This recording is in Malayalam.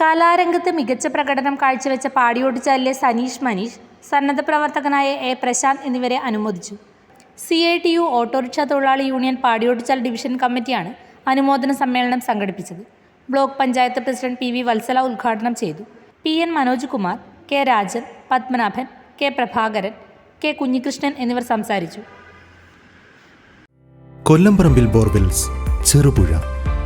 കലാരംഗത്ത് മികച്ച പ്രകടനം കാഴ്ചവെച്ച പാടിയോട്ടിച്ചാലിലെ സനീഷ് മനീഷ് സന്നദ്ധ പ്രവർത്തകനായ എ പ്രശാന്ത് എന്നിവരെ അനുമോദിച്ചു. C I T U auto rickshaw തൊഴിലാളി യൂണിയൻ പാടിയോട്ടിച്ചാൽ ഡിവിഷൻ കമ്മിറ്റിയാണ് അനുമോദന സമ്മേളനം സംഘടിപ്പിച്ചത്. Block panchayat president P V Valsala ഉദ്ഘാടനം ചെയ്തു. P N Manoj Kumar K Rajan Padmanabhan K Prabhakaran K Kunhikrishnan എന്നിവർ സംസാരിച്ചു. കൊല്ലംപറമ്പിൽ ബോർവെൽസ് ചെറുപുഴ.